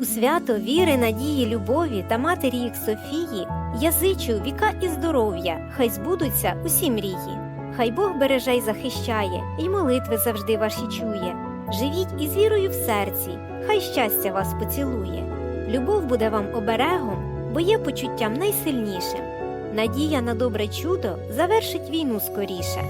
У свято віри, надії, любові та матері їх Софії я зичу віка і здоров'я, хай збудуться усі мрії. Хай Бог береже й захищає, і молитви завжди ваші чує. Живіть із вірою в серці, хай щастя вас поцілує. Любов буде вам оберегом, бо є почуттям найсильнішим. Надія на добре чудо завершить війну скоріше.